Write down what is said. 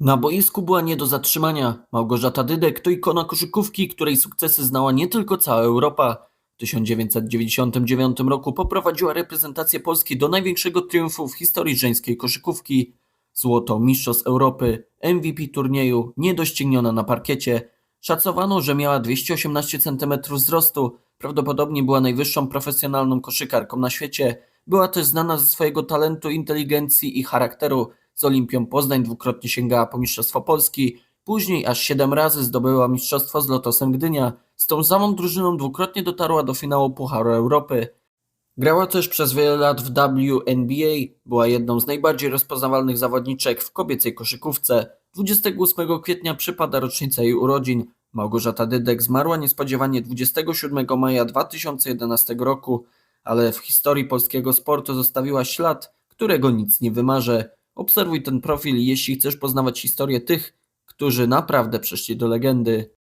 Na boisku była nie do zatrzymania. Małgorzata Dydek to ikona koszykówki, której sukcesy znała nie tylko cała Europa. W 1999 roku poprowadziła reprezentację Polski do największego triumfu w historii żeńskiej koszykówki. Złoto Mistrzostw Europy, MVP turnieju, niedościgniona na parkiecie. Szacowano, że miała 218 cm wzrostu, prawdopodobnie była najwyższą profesjonalną koszykarką na świecie. Była też znana ze swojego talentu, inteligencji i charakteru. Z Olimpią Poznań dwukrotnie sięgała po Mistrzostwo Polski, później aż siedem razy zdobyła Mistrzostwo z Lotosem Gdynia. Z tą samą drużyną dwukrotnie dotarła do finału Pucharu Europy. Grała też przez wiele lat w WNBA, była jedną z najbardziej rozpoznawalnych zawodniczek w kobiecej koszykówce. 28 kwietnia przypada rocznica jej urodzin. Małgorzata Dydek zmarła niespodziewanie 27 maja 2011 roku, ale w historii polskiego sportu zostawiła ślad, którego nic nie wymarze. Obserwuj ten profil, jeśli chcesz poznawać historię tych, którzy naprawdę przeszli do legendy.